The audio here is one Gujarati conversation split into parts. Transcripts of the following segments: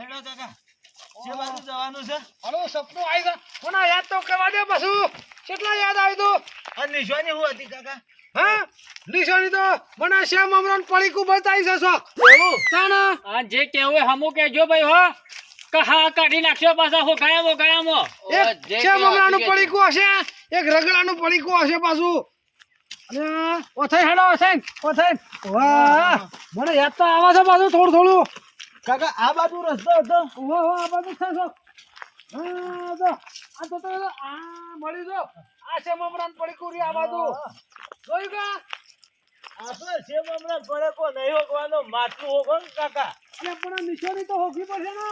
હેડો કાકા છે બાજુ જવાનું છે? હલો સપનું આવી ગયું. કોના યાદ તો કરવા દે પાછું. કેટલા યાદ આવી તું આ નિશાની હું હતી કાકા? હા? નિશાની તો મને શ્યામ અમરાન પડીકું બતાવી છે શોખ એવું? તાના આ જે કેવું હમુ કેજો ભાઈ હો. કે કાઢી નાખ્યો પાછા હો કાયમો કાયમો એક શ્યામ અમરાનું પડીકું હશે? એક રગડાનું પડીકું હશે પાછું. અને ઓથાઈ હેડો ઓથાઈ ઓથાઈ. વાહ મને યાદ તો આવે છે પાછું થોડું થોડું. કાકા આ બાજુ રસ્તો હતો. ઓહો આ બાજુ છે શોખ હા તો આ તો આ મળી જો. આ છે મમરાન પડી કુરી આ બાજુ. જોયું કા? આપણે છે મમરાન પડે કો નહીં હોગવાનો માટલું હોગો ને કાકા. એટલે પણ આ નિશાની તો હોકી પડશે ને.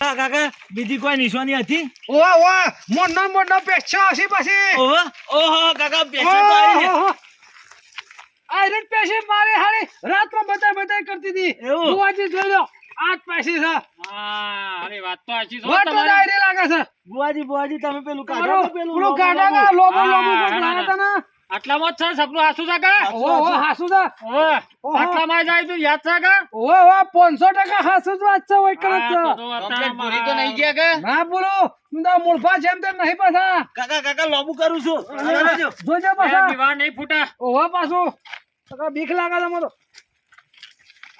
હા કાકા બીજી કોઈ નિશાની હતી? મોટો મોટો હશે પછી. ઓહો ઓહો કાકા પેશન તો આવી આયરન પેશી મારે હારી રાતમાં બતાય બતાય કરતી હતી. એવું? જોઈ લો. આજ પૈસી છે. હા તમે પેલું કાઢો પેલું પેલું આટલામાં સપનું હાસુ છે કે? ઓ હાસુ છે? ઓ જાય તો યાદ છે કે? ઓ ઓ 500 હાસુ જ વાત છે બોલો મુંદા જેમ તેમ નહીં પાછા. કાકા કાકા લોબુ કરું છું. પાછા. દીવા નહીં ફૂટા. ઓ પાછો. કાકા બીક લાગે તમારો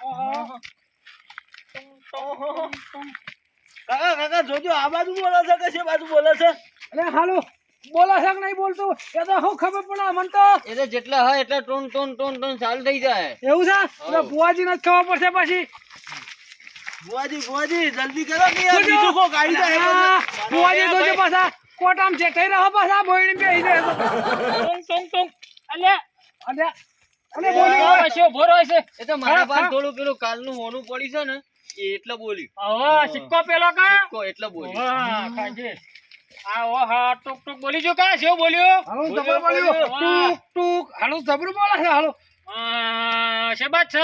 ઓહો. કાકા કાકા જોજો આ બાજુ બોલે છે કે છે બાજુ બોલે છે? અરે હાલો. બોલા છે કે નહીં બોલતો? એ તો હું ખબર પડે મને તો? એ જેટલા હોય એટલા ટોન ટોન ટોન ટોન ચાલુ થઈ જાય. એવું છે? એટલે બુઆજીને જ ખબર પડશે પછી. બુઆજી બુઆજી જલ્દી કરો ને યાર. બીજું જાય જોજો પાછા. કોટામ રહો પાછા બેહી જાય. બોલી. છે ઊભો છે એ તો મારા પાસે થોડું પેલું કાલનું હોનું પડી છે ને એટલે બોલી હવે સિક્કો પેલો કા? સિક્કો એટલે બોલી હા કાંજી. આ ટુક ટુક બોલી જો કા? શું બોલ્યો? હાલો જબર બોલ્યો. ટુક ટુક. હાલો જબર બોલે છે હાલો. શેબાત છે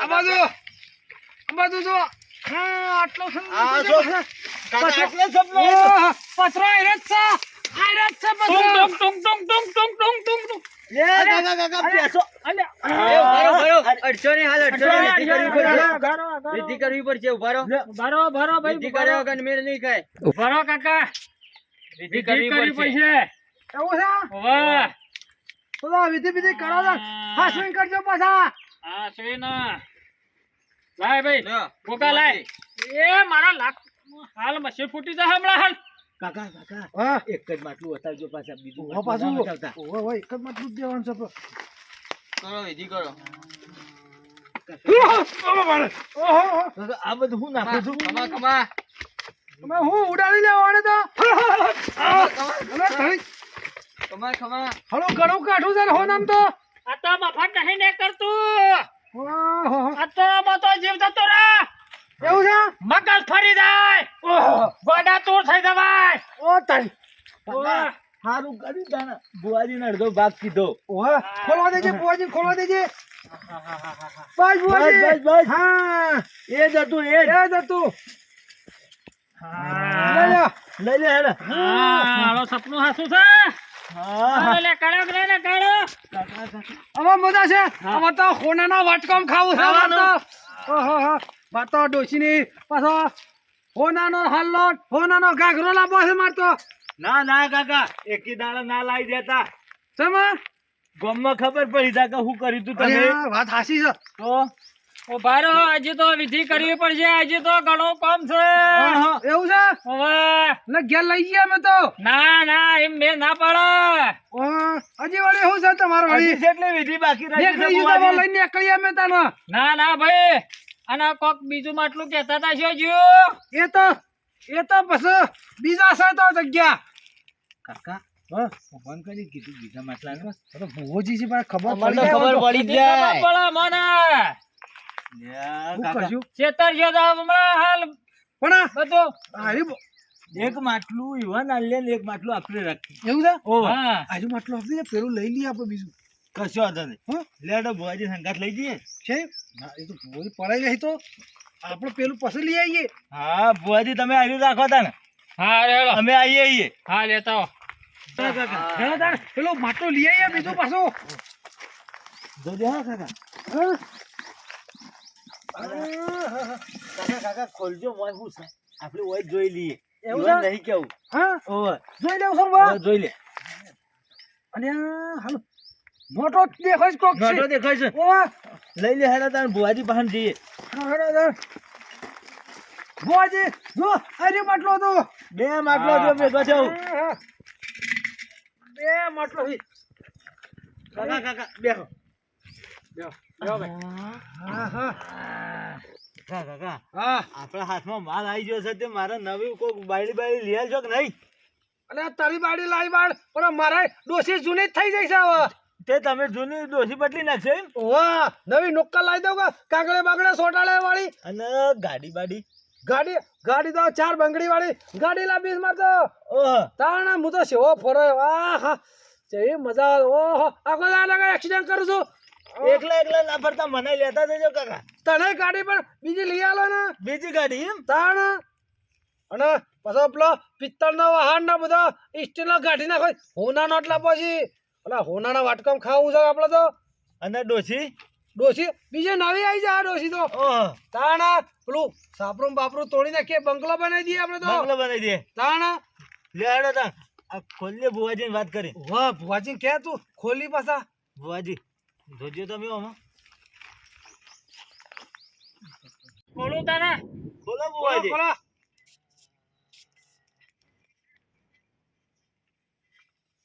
આ બાજુ. આ બાજુ જો. હા આટલો છે આ જો. કાકા એટલે જબલો પથરો આયરત છે. આયરત છે પથરો. ટુંગ ટુંગ ટુંગ ટુંગ ટુંગ ટુંગ ટુંગ એ કાકા કાકા બેસો. એ મારા હાલ મશીન ફૂટી જા હમણાં હાલ. કાકા કાકા. એક જ માટલું બતાવજો પાછા બીજું એક જ માટલું દેવાનું છે કરો વિધિ કરો. ઓહો ઓહો કાકા, આ બધું હું નાખું છું? કમા કમા. તમે હું ઉડાડી લેવાને તો? કમા કમા. હળો ઘણું કાઢું છે હો નામ તો? આ તો મફત નહીં ને કરતું ઓહો. આ તો મતો જીવ જતો રે એવું છે? મગજ ફરી જાય. ઓહો. ગોડા તૂર થઈ જવાય. ઓ તારી. ઓહ. સારું કરી તાને બુવાજી ને અડધો ભાગ કીધો. ઓહા ખોલવા દેજે બુવાજી ખોલવા દેજે. બસ બસ બસ બસ. હા. એ જ હતું એ જ. હતું. છે. અમાર તો હોના વાટકામ ખાવું છે ઓહો વાતો ડોસી ની પાછો હોના નો હાલ હોના નો ઘાઘરો લાવવા છે મારતો ના ના કાકા એકી દાડા ના લાવી દેતા. સમા ગામમાં ખબર પડી તા કે શું કર્યું તું તમે વાત હાસી છે. તો? ઓ ભારો આજે તો વિધિ કરવી પડશે આજે તો ઘણો કામ છે. એવું છે? હવે? ને ઘેર લઈ ગયા મે તો. ના ના એમ મેં ના પડે. હજી વળી હું છે તમારો હજી વળી એટલે વિધિ બાકી રહી છે ગયું લઈને નીકળી અમે તને. ના ના ભાઈ. અને કોક બીજું માટલું કેતા હતા શું જો એ તો એ તો પછી બીજા છે તો જગ્યા. કાકા ફોન કરી કીધું બીજા માટલાનું. તો ભુવોજી છે પણ ખબર પડી ખબર પડી જાય. પડે મને. લ્યા, શું કાકા. કરશું? ચેતર જો હમણાં હાલ પણ આ- હારી એક માટલું ઈવન આલે ને એક માટલું આપણે રાખીએ. એવું છે? હા. આજુ માટલું આપી દે પેલું લઈ લઈએ આપણે બીજું. કશો વાંધો નહીં. હા? લે તો બુઆજી સંગાત લઈ જઈએ. છે? એ તો ભુવોજી પડાઈ જાય તો. આપણે પેલું પછી લઈ આવીએ હા બુઆજી તમે આવી રાખો તા ને હા રેડો અમે આવીએ આવીએ હા લેતા આવો. હેલો તાર પેલું માટલું લઈ આવીએ બીજું પાછું. જોજો હા કાકા. કાકા કાકા ખોલજો મોય હું છે? આપણે ઓય જોઈ લઈએ. એવું નહીં કેવું. હા? ઓય જોઈ લેવું સર બા? જોઈ લે. અને હાલો. મોટો દેખાય છે કોક છે. મોટો દેખાય છે. ઓવા. લઈ લે હેલા તાર ભુવાજી પાસે જઈએ. હેડો હેડો જો. અરે માટલો તો બે માટલો જો ભેગો થયો બે માટલો છે કાકા કાકા બેહો. હા હા. કાકા કાકા હા. આપણા હાથમાં માલ આવી ગયો છે તે મારે નવી કોક બાયડી બાયડી લઈ આવજો કે નહીં? અને તારી બાડી લાવી બાળ પણ મારે ડોસી જૂની જ થઈ જાય છે હવે. તે તમે જૂની ડોસી બદલી નાખશે વાહ નવી નોક્કર લાવી દઉં કાગળે બાગળે સોટાડે વાળી? અને ગાડી બાડી? ગાડી ગાડી તો ચાર બંગડી વાળી. ગાડી લા બીજ તો તારણા તાણા હું તો સેવો ફરો વાહ હા જેવી મજા. ઓહો આખો દાડા એક્સિડન્ટ કરું છું. એકલા એકલા ના ફરતા મને લેતા જજો કાકા. તને ગાડી પણ બીજી લઈ આલો ને. બીજી ગાડી એમ? તાણા. અને પછી પેલો પિત્તળનો વાહન ના બધો સ્ટીલનો ગાડી નાખો. હોનાનો લાપો પછી. ઓલા હોનાના વાટકામ ખાવું છે આપણે તો. અને ડોસી ડોસી બીજે નવી આવી જાય આ ડોસી તો. તાણા પેલું સાપરું બાપરું તોડી નાખીએ બંગલો બનાવી દઈએ આપણે તો. બંગલો બનાવી દઈએ. તાણા. લે હેડો તા આ ખોલીએ ભુવાજીની વાત કરી. વાહ ભુવાજી કે તું? ખોલી પાછા. ભુવાજી જોજો તમે આમાં ખોલું તાને બોલો ખોલો, ભુવાજી. ખોલો.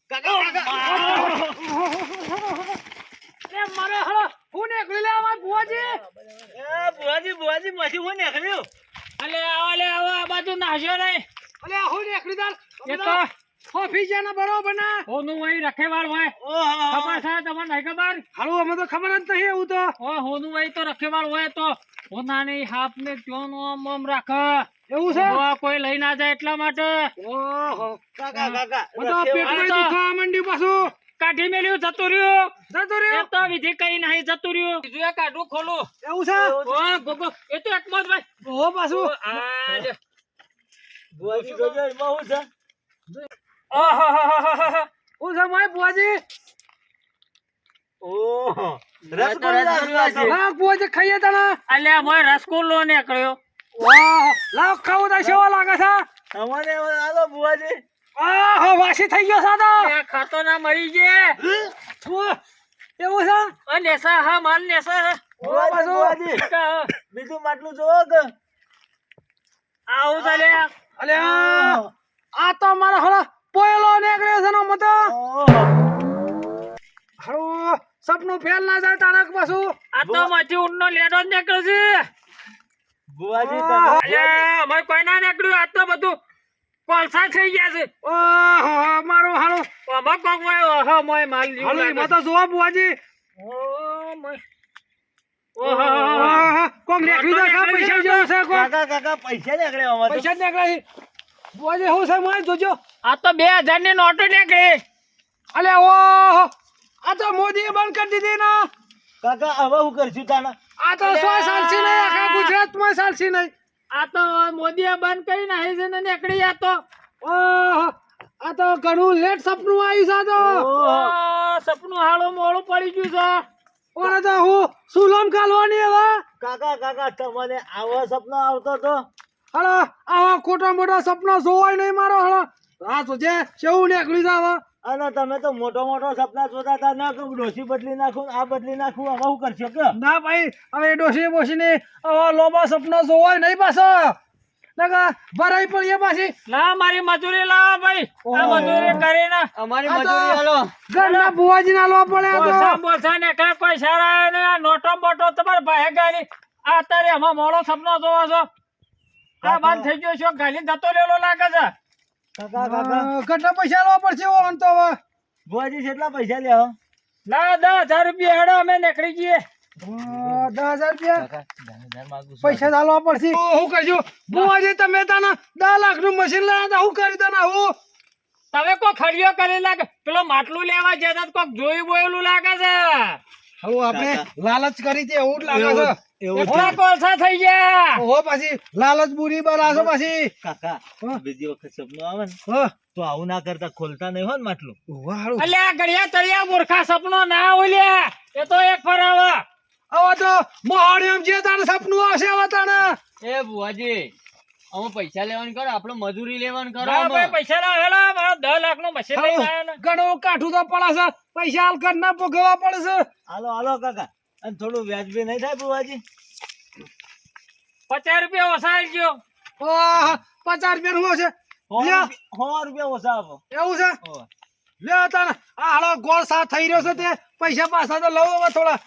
કાકા કાકા એ મારે હળો હું નીકળી લે અમાર ભુવાજી એ ભુવાજી માંથી હું નીકળ્યો? અલે આવો લે આવો આ બાજુ નાશ્યો નહીં. અલે હું નીકળી દાલ એ તો ઓફિસ જાના બરોબર ના? હોનું વહી રખેવાળ હોય. ખબર છે તમને નહીં ખબર? હાલો અમે તો ખબર જ નહીં એવું તો. ઓ હોનું વહી તો રખેવાળ હોય તો હોનાની હાફ ને ત્યોનું આમ આમ રાખે. એવું છે? કોઈ લઈ ના જાય એટલા માટે. ઓહો. કાકા કાકા પેટમાં તો- માંડ્યું પાછું. કાઢી મેલ્યું જતું રહ્યું. જતો એ તો વિધિ કઈ નહીં જતું રહ્યું. બીજું એ કાઢું ખોલું. એવું છે? ઓ ગોગો એ તો એકમાં જ ભાઈ ઓ પાછું. આ લે. જોજો એમાં હું છે? ઓહોહોહોહો. હું છે માય ઓહો રસગુલ્લા ખાઈએ અલ્યા મોય નીકળ્યો. વાહ લાવ ખાવું તો સેવા લાગે છે? તમારે આલો ભુવાજી. આહો વાસી થઈ ગયો સાદો એ ખાતો ના મરી ગયા એવું છે અ નેસા હા માલ નેસા હા. ભુવાજી પાછું. બીજું માટલું કે આવું તો અલે આ તો મારો હળો પોયલો નીકળ્યો છે નો મતો હળો સપનું ફેલ ના જાય તારક પાછું. આ તો માથી ઊંડનો લેડો જ નીકળ્યો છે. બુવાજી. તમે અલ્યા અમારે કોઈ ના નીકળ્યું. આ તો બધું કોલસા થઈ ગયા છે. ઓહો મારો હાલો. આમાં કોક મોય ઓહો મોય માલ જેવું હાલો એમાં તો જોવા બુવાજી ઓ મોય ઓહો કોક નીકળી જાય પૈસા જેવું છે કોક? કાકા કાકા પૈસા નીકળે તો. પૈસા નીકળે બુવાજી બુઆજી છે મોય જોજો. આ તો બે હજારની નોટો નીકળે. અલે ઓહો. આ તો મોદીએ બંધ કરી દીધી ને કાકા હવે હું કરશું તાના આ તો સો સાલસી નહીં આખા ગુજરાતમાં સાલસી નહીં. આ તો મોદીએ બંધ કરી નાખી છે ને નીકળી આ તો. ઓહો આ તો ઘણું લેટ સપનું આવ્યું છે તો. ઓ, સપનું હાળું મોડું પડી ગયું છે. ઓને તો હું સુલમ કાલવાની હવે. કાકા કાકા તમને આવો સપનો આવતો તો. હળો આવા ખોટા મોટા સપના જોવાય નહીં મારો હળો. આ તો જે કેવું નીકળી જાવ અને તમે તો મોટો મોટો સપના જોતા હતા ના કે ડોસી બદલી નાખું આ બદલી નાખું હવે હું કરશો કે? ના ભાઈ હવે ડોસી બોસી હવે લોબા સપના જોવાય નહીં પાછો. ભરાઈ પડી એ પાછી. લા મારી મજૂરી લાવો ભાઈ. આ ઓહો. મજૂરી અમારી મજૂરી હાલો. ઘરના બુવાજી ના લો પડે ને કઈ કોઈ સારા ને આ નોટો બોટો તમારે ભાઈ ગાલી. આ અત્યારે આમાં મોડો સપનો જોવા છો. આ બંધ થઈ ગયો છો ગાલી જતો રહેલો લાગે છે. કાકા કાકા અ, પૈસા લેવા પડશે ઓન તો હવે? ભુવાજી કેટલા પૈસા લેવા ના દસ હજાર રૂપિયા હેડો અમે નીકળી જઈએ. દસ હજાર રૂપિયા. કાકા ધ્યાન ધ્યાન માગું છું. પૈસા ચાલવા પડશે. હું કરજો બુવાજી તમે તાના દસ લાખનું મશીન લાયા તા હું કરી તાના હું. તમે કોઈ ખડીયો કરી લાગે પેલો માટલું લેવા જતા તો કોક જોયું બોયેલું લાગે છે. હવે આપણે લાલચ કરી છે એવું જ લાગે છે. એવું કોલસા થઈ ગયા. ઓહો પાછી લાલચ બુરી બરાસો પાછી. કાકા. બીજી વખત સપનું આવે ને તો આવું ના કરતા ખોલતા નહીં હોય ને માટલું વાળું અલ્યા ગળિયા તળિયા મૂર્ખા સપનો ના ઓલ્યા એ તો એક ફરાવા હવે તો મોહણિયમ જે તારે સપનું આવશે હવે એ બુઆજી અમે પૈસા લેવાનું કરો આપડે મજૂરી લેવાનું કરો ના. પૈસા ના હેલા મારા દસ લાખનું મશીન આવ્યો ને. ઘણું કાઠું તો પડે છે પૈસા હાલ ઘરના ભોગવવા પડે છે. હાલો હાલો કાકા. અને થોડું વ્યાજબી નહીં થાય બુવાજી પચાસ રૂપિયા ઓછાઈ ગયો પચાસ રૂપિયા છે? સો રૂપિયા- ઓછા આપો. એવું છે. લે તાને આ હાલો ગોળ સાથ થઈ રહ્યો છે તે. પૈસા પાછા તો લઉં હવે થોડા.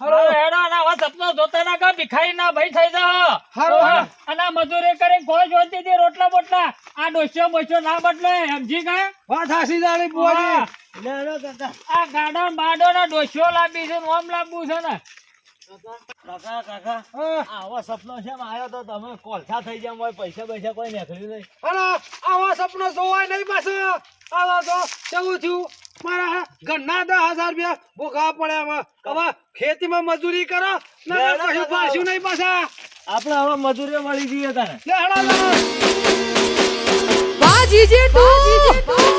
હાલો. અરે હેડો ના વા સપનો જોતા ના કા ભિખારી ના ભાઈ થઈ જા હરો હારું. અને આ મજૂરી કરી કોઈ જોતી હતી રોટલા બોટલા? આ ડોસ્યો બોસ્યો ના બદલે સમજી ગયા? વાત હાસી જાણી બુઆજી. હા. લે હેડો કાકા આ ગાડા માડો ના ડોસ્યો લાબી છે ને ઓમ લાબુ છે ને. કાકા કાકા હા. સપનો છે આવ્યો તો તમે કોલસા થઈ જાય હોય પૈસા પૈસા કોઈ નીકળ્યું નહીં. આવા સપનો જોવાય નહીં પાછો. આવા તો કેવું થયું? મારા ઘરના દસ હજાર રૂપિયા ભોગા પડે હવે હવે ખેતીમાં મજૂરી કરો. કશું. પાછું નહીં પાછા. આપણે હવે મજૂરી મળી જઈએ તને. વાહ તું